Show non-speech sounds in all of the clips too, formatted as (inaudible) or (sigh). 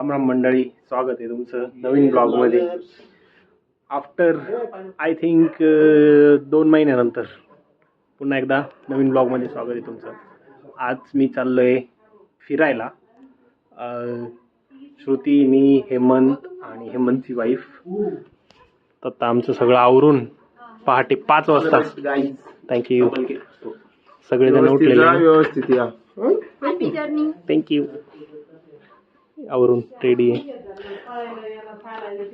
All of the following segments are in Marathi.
रामराम मंडळी स्वागत आहे तुमचं नवीन ब्लॉगमध्ये. आफ्टर आय थिंक दोन महिन्यानंतर पुन्हा एकदा नवीन ब्लॉगमध्ये स्वागत आहे तुमचं. आज मी चाललो आहे फिरायला श्रुती मी हेमंत आणि हेमंतची वाईफ तर आता आमचं सगळं आवरून पहाटे पाच वाजता. थँक्यू सगळेजण उठलेले. आहे. व्यवस्थित या. हॅपी जर्नी थँक्यू आवरून रेडी आहे.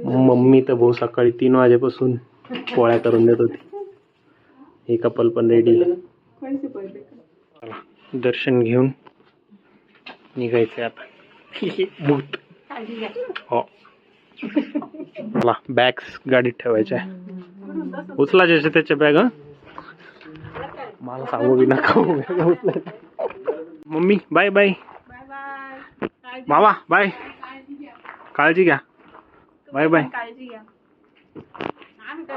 मम्मी तर भाऊ सकाळी तीन वाजेपासून पोळ्या करून देत होती. हे कपल पण रेडी दर्शन घेऊन निघायचंय आता. भूत. हो. मला बॅग्स गाडीत ठेवायच्या आहे. उचलायचे त्याच्या बॅग मला सांगू बी नका. उचलायचं. मम्मी बाय बाय मामा बाय काळजी घ्या. बाय बाय काळजी घ्या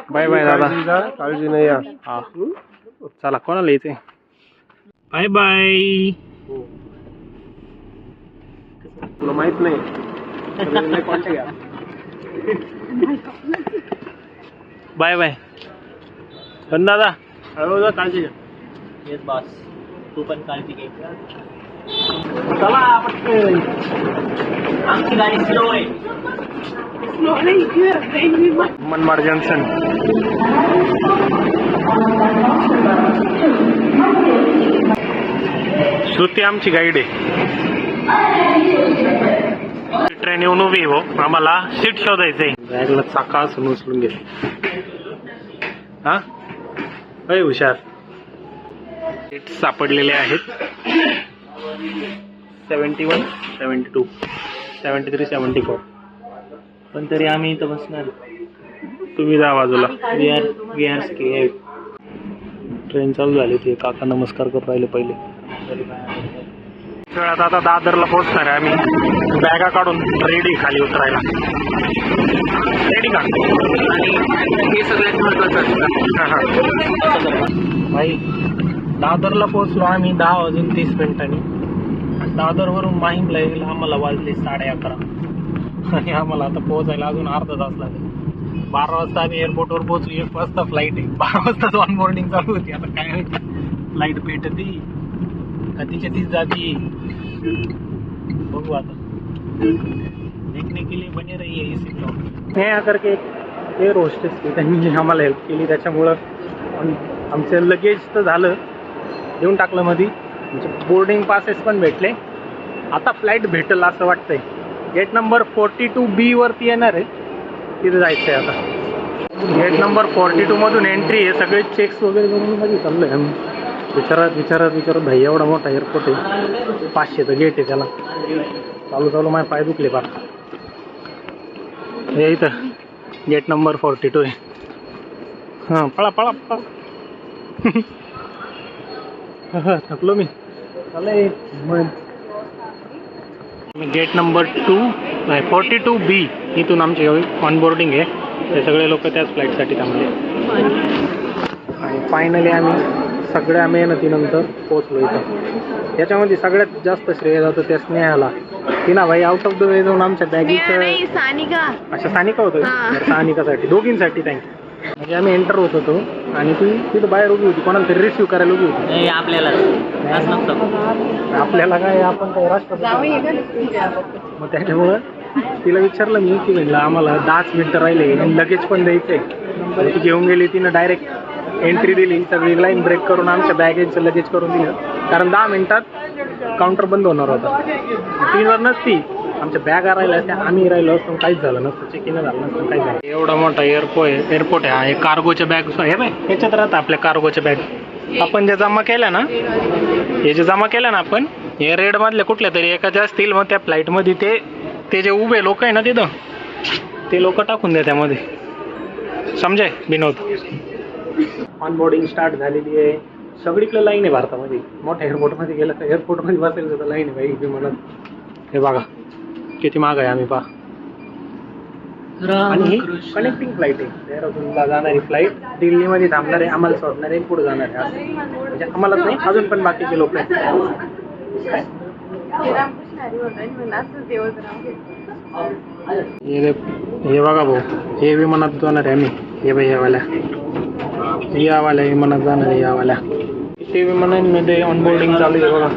बाय बाय दादा काळजी नाही या हा. चला कोणाला यायचंय बाय बाय तुला माहीत नाही. बाय बाय पण दादा. हळू जा काळजी घ्या. येस बॉस तू पण काळजी घे. चला पटकन. आमची गाडी स्लो आहे मनमाड जंक्शन. श्रुती आमची गाईड आहे. ट्रेन येऊन उभी आहे हो. आम्हाला सीट शोधायचंय. बॅगला चाका असून उचलून गेले. हा? अय हुशार. सीट सापडलेले आहेत. Seventy one seventy two seventy three seventy four. पण तरी आम्ही इथं बसणार. तुम्ही जा बाजूला. We are we are scared train चालू झाली ते काका नमस्कार करू राहिले पहिले. वेळात आता दादरला पोहोचणार आहे आम्ही. बॅगा काढून रेडी खाली उतरायला. रेडी का? हे सगळ्यात महत्वाचं हा, हा. भाई दादरला पोहोचलो आम्ही दहा वाजून तीस मिनिटांनी. आणि दादरवरून माहीमला येईल आम्हाला वाजले साडे अकरा. आणि आम्हाला आता पोहोचायला अजून अर्धा तास लागेल. बारा वाजता आम्ही एअरपोर्टवर पोहोचू एक वाजता फ्लाईट आहे. बारा वाजताच ऑन बोर्डिंग चालू होती. आता काय फ्लाईट भेटती. का तिच्या तीच जाती बघू आता. देखने के लिए बने रही है इसी ब्लॉग हे आकर के एअर होस्टेस की त्यांनी आम्हाला हेल्प केली. त्याच्यामुळं आमचं लगेज तर झालं. देऊन टाकलं मध्ये बोर्डिंग पासेस पण भेटले. आता फ्लाईट भेटेल असं वाटतंय. Gate number forty two B वरती येणार आहे. तिथे जायचं आहे आता. गेट नंबर फोर्टी टू मधून एंट्री आहे. सगळे चेक्स वगैरे करून मध्ये चाललोय. आम्ही विचारत विचारत विचारत. भाई एवढा मोठा एअरपोर्ट आहे. पाचशेचं गेट आहे त्याला. चालू चालू माझे पाय दुखले फार. हे इथं. गेट नंबर फोर्टी टू आहे. हां पळा पळा पळा. (laughs) थकलो मी. चालय गेट नंबर टू नाही फोर्टी टू बी इथून आमचे ऑन बोर्डिंग आहे. ते सगळे लोक त्याच फ्लाईटसाठी थांबले. आणि फायनली आम्ही सगळ्या मेहनतीनंतर पोहोचलो इथं. याच्यामध्ये सगळ्यात जास्त श्रेय जातं त्या स्नेहाला. तिना भाई आउट ऑफ द वे जाऊन आमच्या बॅगीचं नाही सानिका. होतं हा. सानिकासाठी दोघींसाठी थँक्यू म्हणजे आम्ही एंटर होत होतो आणि ती तिथं बाहेर उभी होती. कोणाला तरी रिसिव्ह करायला उभी होती. नाही आपल्याला असं नसतं. आपल्याला काय आपण काय राष्ट्रपती मग त्याच्यामुळं तिला विचारलं मी की म्हणलं आम्हाला दहाच मिनटं राहिले आणि लगेच पण द्यायचंय तर ती घेऊन गेली तिनं डायरेक्ट एंट्री दिली सगळी लाईन ब्रेक करून आमच्या बॅगेजचं लगेज करून दिलं. कारण दहा मिनिटात काउंटर बंद होणार होता. ती जर नसती आमच्या बॅगा राहिल्या असत्या आम्ही राहिलो असतो काहीच झालं नसतं. चेकिंग झालं नसतं काही झालं. एवढा मोठा एअरपोर्ट आहे एअरपोर्ट आहे हा हे कार्गोच्या बॅग हे बाय ह्याच्यात राहतं आपल्या कार्गोच्या बॅग आपण ज्या जमा केल्या ना हे जे जमा केलं ना आपण हे रेडमधल्या कुठल्या तरी एकाच्या असतील मग त्या फ्लाईटमध्ये ते ते जे उभे लोक आहे ना तिथं ते लोक टाकून द्या त्यामध्ये. समजाय विनोद? ऑनबोर्डिंग स्टार्ट झालेली आहे. सगळीकडे लाईन आहे भारतामध्ये. मोठ्या एअरपोर्टमध्ये गेलं तर एअरपोर्टमध्ये बसायला तर लाईन आहे बाई विमानात हे बघा. किती माग आहे आम्ही पहा. आणि ही कनेक्टिंग फ्लाईट आहे. देहरादूनला जाणारी फ्लाईट दिल्लीमध्ये थांबणार आहे आम्हाला सोडणार आहे पुढे जाणार. आहे. म्हणजे आम्हालाच नाही अजून पण बाकीचे लोक हे बघा भाऊ हे विमानात जाणार आहे आम्ही हे बाई यावाल्या. यावाल्या विमानात जाणार आहे यावाल्या. ते विमानांमध्ये ऑनबोर्डिंग चालू आहे बघा.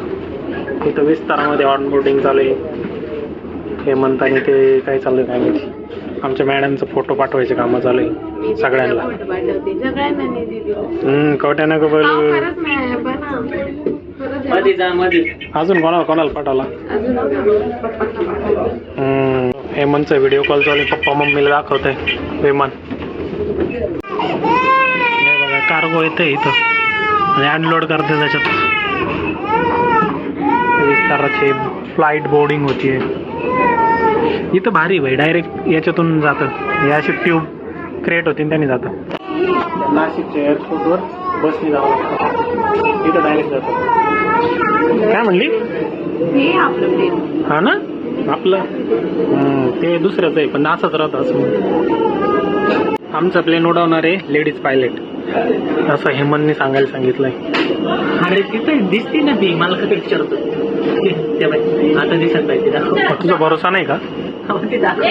इथं विस्तारामध्ये ऑनबोर्डिंग चालू आहे. हे आणि ते काय चाललंय आहे काय माहिती? आमच्या मॅडमचं फोटो पाठवायचे कामं चालू आहे सगळ्यांना. हम्म कवट्यानं का बोल अजून कोणाला कोणाला पाठवला? हम्म, हेमंतचा व्हिडिओ कॉल चालू पप्पा मम्मीला दाखवतोय विमान. हे बघा कार्गो येते इथं. आणि अनलोड करते त्याच्यात. विस्ताराची फ्लाईट बोर्डिंग होतीये इथं भारी भाई डायरेक्ट याच्यातून जातं. या अशी ट्यूब क्रिएट होती आणि त्यांनी जातं. नाशिकच्या एअरपोर्टवर बसने जावं लागतं. इथं डायरेक्ट जातं. काय म्हणली? हे आपलं प्लेन हा ना? आपलं? ते दुसऱ्याच आहे पण असंच राहतं असं आमचं प्लेन उडवणार आहे लेडीज पायलट असं हेमंतनी सांगायला सांगितलंय. अरे तिथं दिसते ना ती. मला कसं विचारतो ते बाई, आता दिसत पाहिजे दाखव. तुझा भरोसा नाही का? हो, ते दाखव.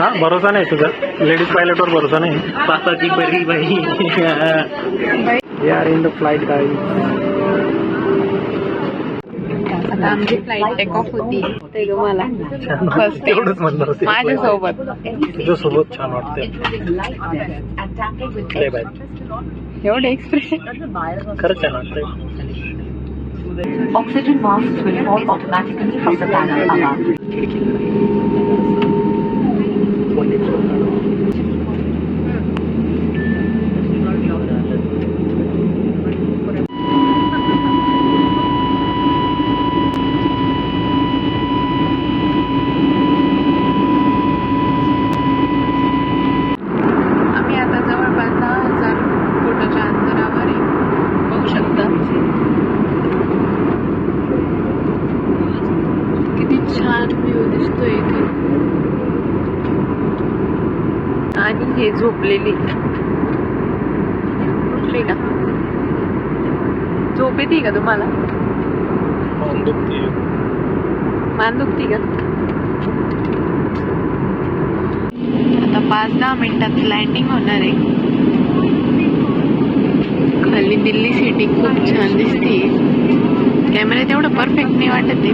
हा भरोसा नाही तुझा. लेडीज पायलटवर भरोसा नाही. पापाची बरी बाई. We are in the flight गाडी आता आमची फ्लाईट टेक ऑफ होती. ते ग मला. फर्स्ट तेवढंच म्हणणार होते. माझ्यासोबत. तुझ्यासोबत छान वाटते लय बाय. एवढे एक्सप्रेशन खरंच छान वाटतंय Oxygen masks will fall automatically from the येते का तुम्हाला? मान दुखते मान दुखती का? आता पाच दहा मिनिटात लँडिंग होणार आहे. खाली दिल्ली सिटी खूप छान दिसते कॅमेरा तेवढं परफेक्ट नाही वाटत आहे.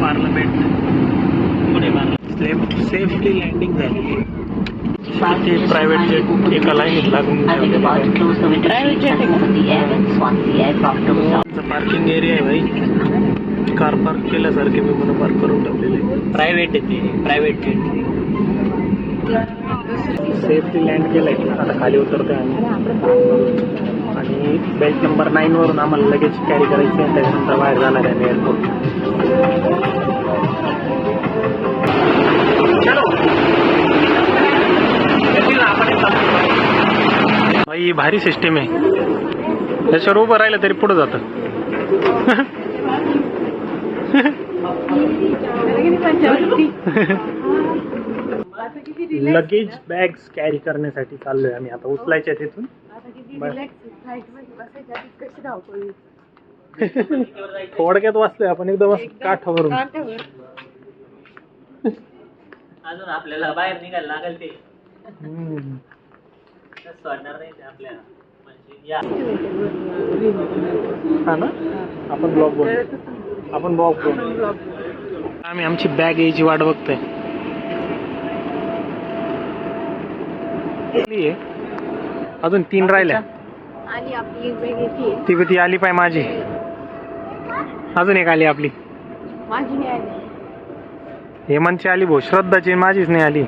Parliament Pune parliament safely landing झाली ते प्रायव्हेट जेट एका लाईनीत लागून aircraft goes down. Parking area आहे भाई. कार पार्क केल्यासारखे मी म्हणून पार्क करून ठेवलेले प्रायव्हेट आहे ते प्रायव्हेट जेट सेफली लँड केलंय. आता खाली उतरतोय आम्ही. आणि बेल्ट नंबर नाईन वरून आम्हाला लगेच कॅरी करायचं आहे. त्याच्यानंतर बाहेर जाणार आहे एअरपोर्ट भारी सिस्टीम आहे. त्याच्यावर उभं राहिलं तरी पुढं जातं. लगेज बॅग्स कॅरी करण्यासाठी चाललोय आम्ही. आता उचलायच्या तिथून. थोडक्यात वाचलोय आपण. एकदम काठावरून. अजून आपल्याला बाहेर निघायला लागेल ते. हा ना? आपण ब्लॉग बनवू आपण आम्ही आमची बॅग यायची वाट बघतोय. अजून तीन राहिल्या. ती ती आली पाय माझी? अजून एक आली आपली. माझी नाही आली. हेमंतची आली भाऊ. श्रद्धाची माझीच नाही आली.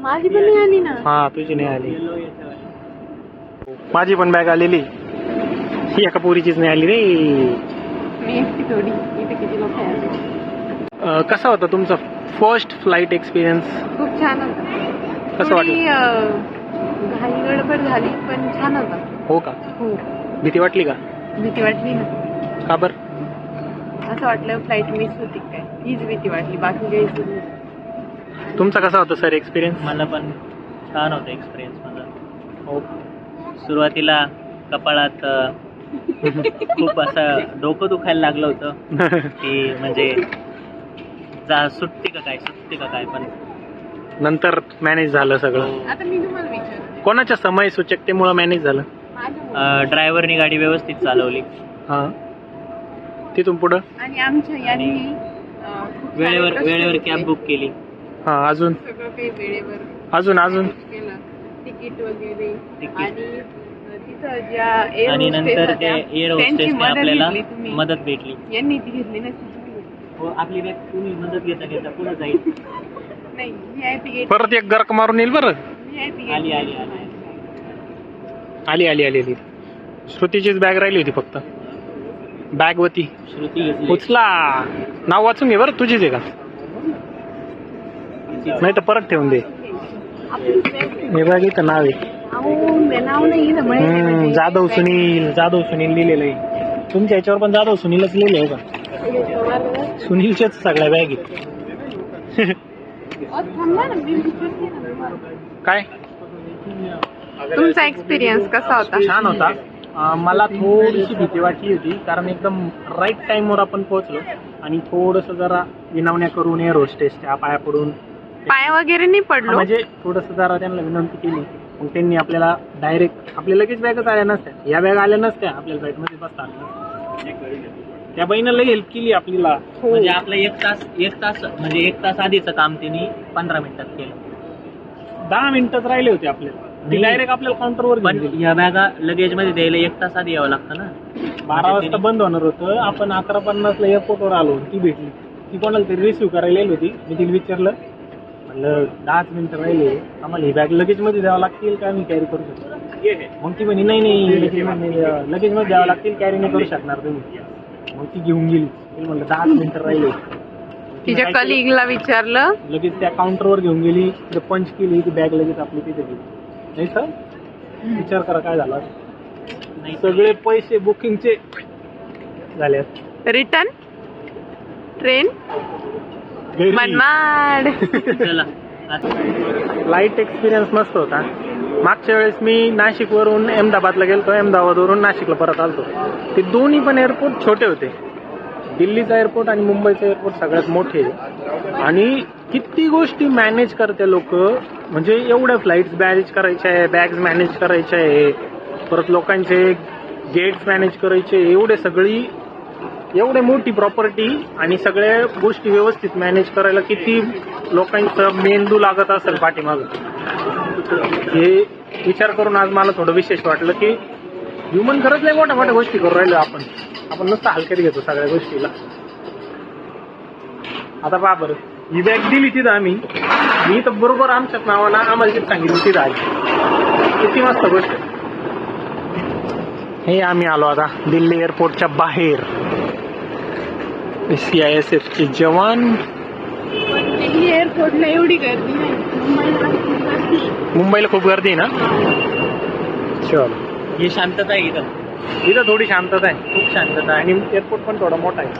माझी पण नाही आली ना. हा तुझी नाही आली. माझी पण बॅग आलेली. ही एका पोरीचीच नाही आली रे. मी एकटी थोडी. इथे किती लोक आहे. अं, कसा होता तुमचा फर्स्ट फ्लाईट एक्सपिरियन्स खूप छान होता. कसं वाटलं? थोडी, अं, घाई गडबड झाली पण छान होता. हो का? हो. भीती वाटली का? भीती वाटली ना. का बरं? असं वाटलं फ्लाईट मिस होती काय? हीच भीती वाटली बाकी काहीच नाही. तुमचा कसा होता सर एक्सपिरियन्स मला पण छान होता एक्सपिरियन्स माझा. हो. सुरुवातीला कपाळात खूप असं डोकं दुखायला लागलं होतं. (laughs) की म्हणजे जा सुटते का काय? सुटते का काय? पण नंतर मॅनेज झालं सगळं. आता मी तुम्हाला विचारते. कोणाच्या समय सूचकतेमुळे मॅनेज झालं? माझ्या ड्रायव्हरनी गाडी व्यवस्थित चालवली. हा. तिथून पुढं? आणि आमच्या यांनी अं, खूप सारे वेळेवर प्रश्न वेळेवर विचारले. कॅब बुक केली. हा अजून? सगळं काही वेळेवर अजून अजून? केलं. तिकीट वगैरे तिकीट. आणि तिथं ज्या आणि नंतर होस्टेस ते होत्या, एअर त्यांची होस्टेसने मदत आपल्याला घेतली तुम्ही. मदत भेटली. यांनी ती घेतली घेतली. हो आपली बॅग तुम्ही मदत घेता घेता पुढे जाईल. नाही आय पी परत एक गरक मारून येईल बरं. व्ही आय पी आली आली आली. आली आली आली आली. श्रुतीचीच बॅग राहिली होती फक्त. बॅग होती श्रुती घेतली. उचला. नाव वाचून घे बरं तुझीच आहे का? नाही तर परत ठेवून दे. हे बघ इथं नाव आहे. हम्म, जाधव सुनील जाधव सुनील लिहिलेलं आहे तुमच्या याच्यावर पण जाधव सुनीलच लिहिले आहे का? सुनीलच्याच सगळ्या बॅग. आहेत थांबा ना मी विचारते ना तुम्हाला. काय? तुमचा एक्सपिरियन्स कसा होता? छान होता. अं, मला थोडीशी भीती वाटली होती कारण एकदम राईट टाइमवर आपण पोहोचलो आणि थोडस जरा विनवण्या करून एअर होस्टेसच्या पाया पडून पाय वगैरे नाही पडलो. म्हणजे थोडस जरा त्यांना विनंती केली. मग त्यांनी आपल्याला डायरेक्ट आपल्या लगेच बॅगच आल्या नसत्या. या बॅग आल्या नसत्या आपल्याला फ्लाईटमध्ये बसता आलं नसतं. त्या लई हेल्प केली आपल्याला म्हणजे आपलं एक तास एक तास म्हणजे एक तास आधीचं काम त्यांनी पंधरा मिनिटात केलं. दहा मिनिटच राहिले होते आपल्याला ती नाही. डायरेक्ट आपल्याला काउंटरवर पण. या बॅगा लगेजमध्ये द्यायला एक तास आधी यावं लागतं ना? बारा म्हणजे वाजता बंद होणार होतं. आपण अकरा पन्नासला एअरपोर्टवर आलो ती भेटली. ती कोणाला तरी रिसिव्ह करायला येईल होती. मी तिला विचारलं दहाच मिनिटं राहिले आम्हाला ही बॅग लगेजमध्ये द्यावं लागतील का मी कॅरी करू शकतो? मग ती म्हणे नाही नाही लगेजमध्ये लगेजमध्ये द्यावं लागतील कॅरी नाही करू शकणार तुम्ही. मग ती घेऊन गेली. म्हणलं दहाच मिनिटं राहिले. तिच्या? कलिगला विचारलं. लगेच त्या काउंटरवर घेऊन गेली तिथे पंच केली ती बॅग लगेच आपली तिथे गेली. नाही सर विचार करा काय झाला नाही. सगळे पैसे बुकिंगचे झाले return? Train. Manmad. Light experience (laughs) मस्त होता. मागच्या वेळेस मी नाशिकवरून अहमदाबादला गेलतो. अहमदाबादवरून नाशिकला परत आलतो. ते दोन्ही पण एअरपोर्ट छोटे होते. दिल्लीचा एअरपोर्ट आणि मुंबईचा एअरपोर्ट सगळ्यात मोठे. आणि किती गोष्टी मॅनेज करते लोक. म्हणजे एवढ्या फ्लाईट्स मॅनेज करायच्या आहे बॅग्स मॅनेज करायच्या आहे. परत लोकांचे गेट्स मॅनेज करायचे एवढे सगळी एवढे मोठी प्रॉपर्टी आणि सगळ्या गोष्टी व्यवस्थित मॅनेज करायला किती लोकांचं मेंदू लागत असेल पाठीमाग. हे विचार करून आज मला थोडं विशेष वाटलं की ह्युमन खरंच नाही मोठ्या मोठ्या गोष्टी करू राहिलो आपण. आपण नुसतं हलक्यात घेतो सगळ्या गोष्टीला. आता पहा बरं. ही बॅग दिली तिथं आम्ही. मी तर बरोबर आमच्याच नावाला आम्हाला तिथं सांगितलं तिथं आहे किती मस्त गोष्ट. हे आम्ही आलो आता दिल्ली एअरपोर्टच्या बाहेर. सी आय एस एफ चे जवान. एअरपोर्टला एवढी गर्दी नाही. मुंबईला खूप गर्दी आहे. मुंबईला खूप गर्दी आहे ना? चल. ही शांतता आहे इथं. इथं थोडी शांतता आहे. खूप शांतता आहे. आणि एअरपोर्ट पण थोडा मोठा आहे.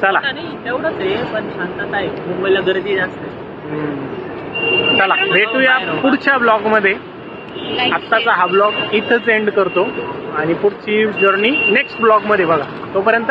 चला. नाही तेवढंच आहे पण शांतता आहे. मुंबईला गर्दी जास्त आहे. चला भेटूया पुढच्या ब्लॉगमध्ये Like, आत्ताचा हा ब्लॉग इथंच एंड करतो. आणि पुढची जर्नी नेक्स्ट ब्लॉगमध्ये बघा. तोपर्यंत